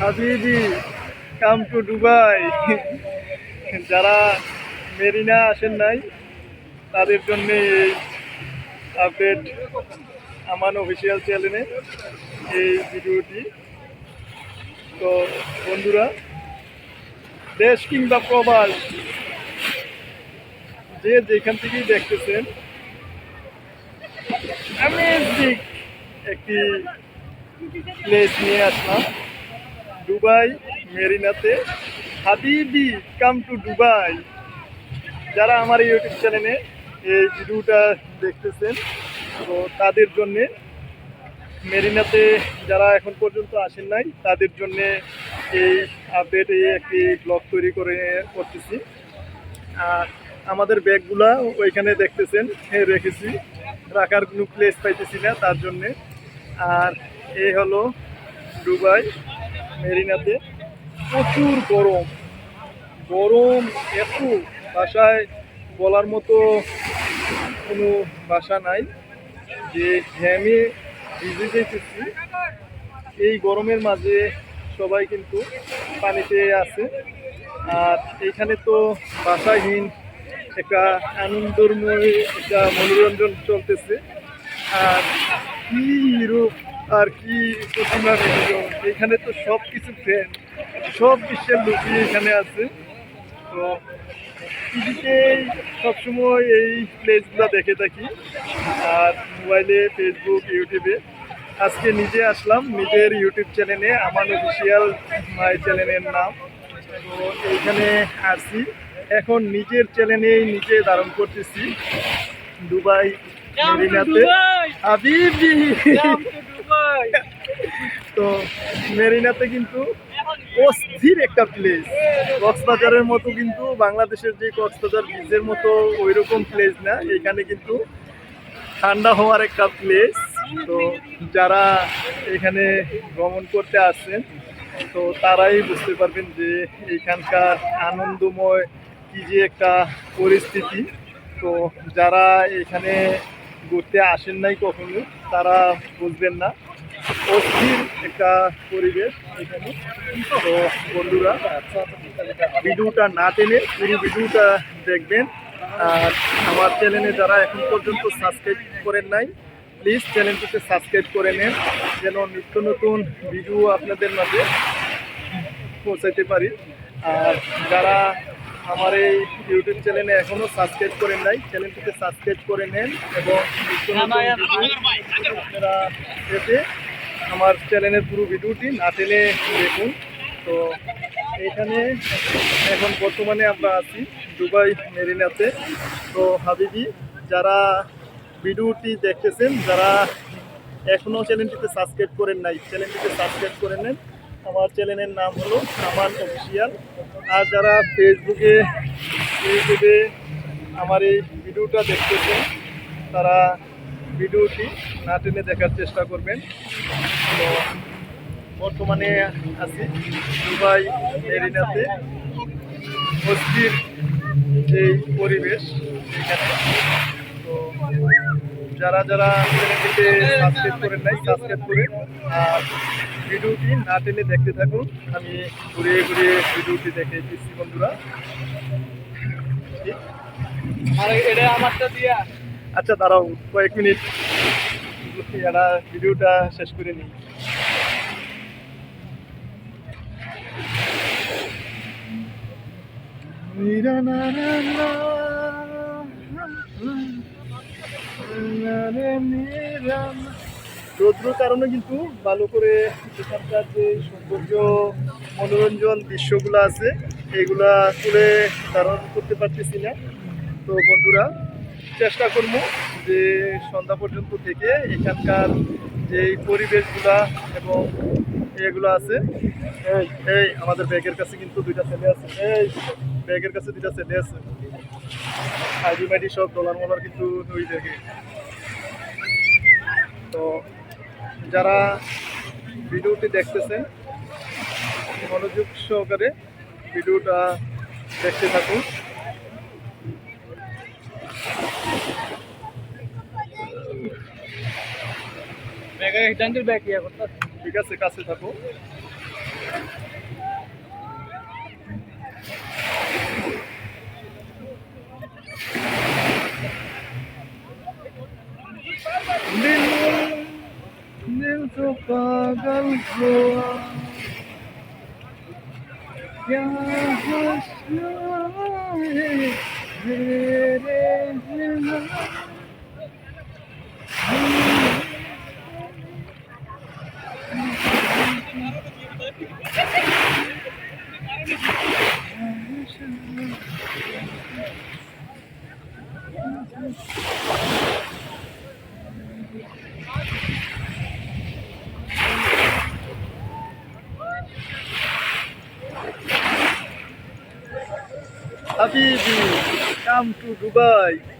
হাবিবি come to Dubai যারা মেরিনা আসেন নাই, তাদের জন্য এই আপডেট আমান অফিসিয়াল চ্যানেলে এই ভিডিওটি। তো বন্ধুরা, দেশ কিংবা প্রবাস, যে যেখান থেকেই দেখতেছেন অ্যামেজিং একটি প্লেস নিয়ে আসলাম। দুবাই, মেরিনাতে। হাবিবি কাম টু দুবাই। যারা আমার ইউটিউব চ্যানেলে এই ভিডিওটা দেখতেছেন, তো তাদের জন্যে মেরিনাতে যারা এখন পর্যন্ত আসেন নাই, তাদের জন্যে এই আপডেট এই একটি ব্লগ তৈরি করে করতেছি। আর আমাদের ব্যাগগুলা ওইখানে দেখতেছেন রেখেছি। রাখার কোনো প্লেস পাইতেছি না তার জন্যে। আর এই হলো দুবাই। মেরিনাতে প্রচুর গরম। গরম এত, বাসায় বলার মতো কোনো বাসা নাই যে ঘ্যামে ভিজে যেতেছি। এই গরমের মাঝে সবাই কিন্তু পানিতে আছে। আর এইখানে তো বাসাহীন একটা আনন্দময় একটা মনোরঞ্জন চলতেছে। আর কি রূপ আর কি প্রতিমা এখানে তো সব কিছু ফ্রেন্ড সব বিশ্বের লোকই এখানে আছে। তো টিভিতেই সবসময় এই প্লেসগুলো দেখে থাকি আর মোবাইলে ফেসবুক ইউটিউবে আজকে নিজে আসলাম নিজের ইউটিউব চ্যানেলে আমার অফিসিয়াল মাই চ্যানেলের নাম। তো এইখানে আসি এখন নিজের চ্যানেলেই নিজে ধারণ করতেছি দুবাই মেরিনাতে। হাবিবি তো মেরিনাতে কিন্তু অস্থির একটা প্লেস কক্সবাজারের মতো কিন্তু বাংলাদেশের যে কক্সবাজার বিচের মতো ওই রকম প্লেস না। এখানে কিন্তু ঠান্ডা হওয়ার একটা প্লেস তো যারা এখানে ভ্রমণ করতে আসছেন তো তারাই বুঝতে পারবেন যে এখানকার আনন্দময় কি যে একটা পরিস্থিতি। তো যারা এখানে ঘুরতে আসেন নাই কখনো, তারা বুঝবেন না। অস্থির একটা পরিবেশ এখানে। তো বন্ধুরা ভিডিওটা না টেনে পুরো ভিডিওটা দেখবেন। আর আমার চ্যানেলে যারা এখন পর্যন্ত সাবস্ক্রাইব করেন নাই প্লিজ চ্যানেলটিতে সাবস্ক্রাইব করে নেন যেন নিত্য নতুন ভিডিও আপনাদের মাঝে পৌঁছাইতে পারি। আর যারা আমার এই ইউটিউব চ্যানেলে এখনও সাবস্ক্রাইব করেন নাই চ্যানেলটিতে সাবস্ক্রাইব করে নেন এবং নিত্য নতুন ভিডিও আপনারা পেতে আমার চ্যানেলের পুরো ভিডিওটি না টেনে দেখুন। তো এখানে এখন বর্তমানে আমরা আছি দুবাই মেরিনাতে। তো হাবিবি, যারা ভিডিওটি দেখতেছেন, যারা এখনও চ্যানেলটিতে সাবস্ক্রাইব করেন নাই চ্যানেলটিতে সাবস্ক্রাইব করে নেন। আমার চ্যানেলের নাম হলো আমান অফিসিয়াল আর যারা ফেসবুকে ইউটিউবে আমার এই ভিডিওটা দেখতেছেন, তারা ভিডিওটি না টেনে দেখার চেষ্টা করবেন। তো বর্তমানে আছি দুবাই মেরিনাতে। অস্থির যেই পরিবেশ তো যারা যারা চ্যানেলটিতে সাবস্ক্রাইব করেন নাই সাবস্ক্রাইব করে আর ভিডিওটি না টেনে দেখতে থাকুন। আমি ঘুরিয়ে ঘুরিয়ে ভিডিওটি দেখে দিচ্ছি বন্ধুরা। আর, এটা আমারটা দিয়া। আচ্ছা দাঁড়াও কয়েক মিনিট। এটা ভিডিওটা শেষ করে নিই। রৌদ্র কারণে কিন্তু ভালো করে এখানকার যে সৌন্দর্য মনোরঞ্জন দৃশ্যগুলো আছে এইগুলা তুলে ধারণ করতে পারতেছি না। তো বন্ধুরা চেষ্টা করব যে সন্ধ্যা পর্যন্ত থেকে এখানকার যে পরিবেশগুলা এবং এগুলো আছে, এই এই আমাদের ব্যাগের কাছে কিন্তু দুইটা ছেলে আছে, এই ব্যাগের কাছে দুইটা ছেলে আছে। আইডি মাইডি সব ডলার মলার কিন্তু ওই দেখে তো যারা ভিডিওটি দেখতেছেন, মনোযোগ সহকারে ভিডিওটা দেখতে থাকুন। ব্যাগে হিটান্টির ব্যাগ ইয়া করতে ঠিক আছে কাছে থাকো दिल दिल तो पागल हुआ क्या हंसना है मेरे बिना Habibi, come to Dubai.